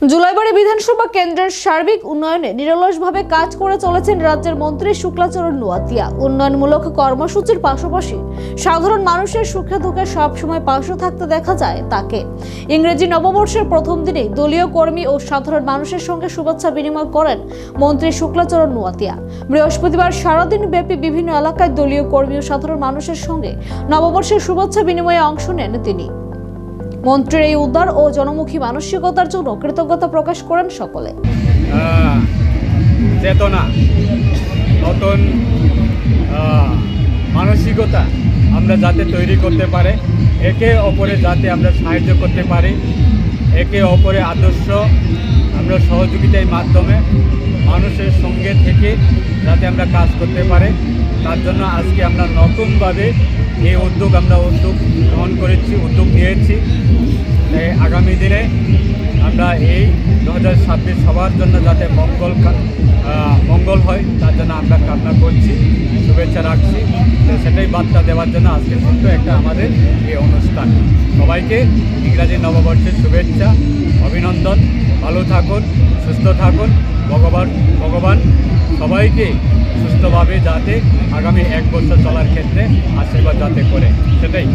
জুলাইবাড়ি বিধানসভা কেন্দ্রের সার্বিক উন্নয়নে নিরলসভাবে কাজ করে চলেছেন রাজ্যের মন্ত্রী শুক্লাচরণ নোয়াতিয়া উন্নয়নমূলক কর্মসূচির পাশাপাশি সাধারণ মানুষের সুখে দুঃখে সবসময় পাশে থাকতে দেখা যায় তাকে। ইংরেজি নববর্ষের প্রথম দিনে দলীয় কর্মী ও সাধারণ মানুষের সঙ্গে শুভেচ্ছা বিনিময় করেন মন্ত্রী শুক্লাচরণ নোয়াতিয়া বৃহস্পতিবার সারাদিন ব্যাপী বিভিন্ন এলাকায় দলীয় কর্মী ও সাধারণ মানুষের সঙ্গে নববর্ষের শুভেচ্ছা বিনিময়ে অংশ নেন তিনি। মন্ত্রীর এই উদার ও জনমুখী মানসিকতার জন্য কৃতজ্ঞতা প্রকাশ করেন সকলে। চেতনা, নতুন মানসিকতা আমরা যাতে তৈরি করতে পারে, একে অপরে যাতে আমরা সাহায্য করতে পারি, একে অপরে আদর্শ আমরা সহযোগিতার মাধ্যমে মানুষের সঙ্গে থেকে যাতে আমরা কাজ করতে পারে, তার জন্য আজকে আমরা নতুনভাবে এই উদ্যোগ আমরা উদ্যোগ গ্রহণ করেছি, উদ্যোগ নিয়েছি আগামী দিনে আমরা এই দু হাজার ছাব্বিশ সবার জন্য যাতে মঙ্গল মঙ্গল হয়, তার জন্য আমরা কামনা করছি, শুভেচ্ছা রাখছি। তো সেটাই বার্তা দেওয়ার জন্য আজকে ছোট্ট একটা আমাদের এই সবাইকে ইংরাজি নববর্ষের শুভেচ্ছা, অভিনন্দন। ভালো থাকুন, সুস্থ থাকুন। ভগবান ভগবান সবাইকে সুস্থভাবে যাতে আগামী এক বছর চলার ক্ষেত্রে আশীর্বাদ যাতে করে। সেটাই।